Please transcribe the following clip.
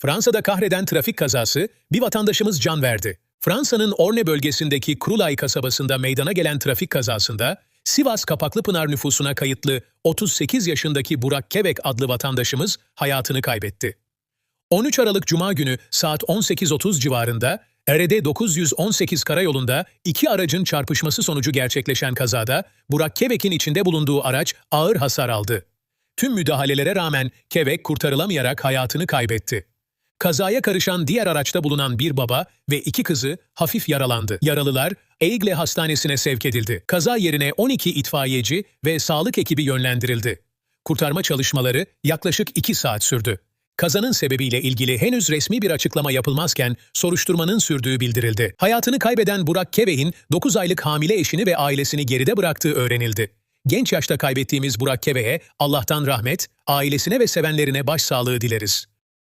Fransa'da kahreden trafik kazası bir vatandaşımız can verdi. Fransa'nın Orne bölgesindeki Krulay kasabasında meydana gelen trafik kazasında Sivas Kapaklıpınar nüfusuna kayıtlı 38 yaşındaki Burak Kevek adlı vatandaşımız hayatını kaybetti. 13 Aralık Cuma günü saat 18.30 civarında RD 918 karayolunda iki aracın çarpışması sonucu gerçekleşen kazada Burak Kevek'in içinde bulunduğu araç ağır hasar aldı. Tüm müdahalelere rağmen Kevek kurtarılamayarak hayatını kaybetti. Kazaya karışan diğer araçta bulunan bir baba ve iki kızı hafif yaralandı. Yaralılar Eigle Hastanesi'ne sevk edildi. Kaza yerine 12 itfaiyeci ve sağlık ekibi yönlendirildi. Kurtarma çalışmaları yaklaşık 2 saat sürdü. Kazanın sebebiyle ilgili henüz resmi bir açıklama yapılmazken soruşturmanın sürdüğü bildirildi. Hayatını kaybeden Burak Kevek'in 9 aylık hamile eşini ve ailesini geride bıraktığı öğrenildi. Genç yaşta kaybettiğimiz Burak Kevek'e Allah'tan rahmet, ailesine ve sevenlerine başsağlığı dileriz.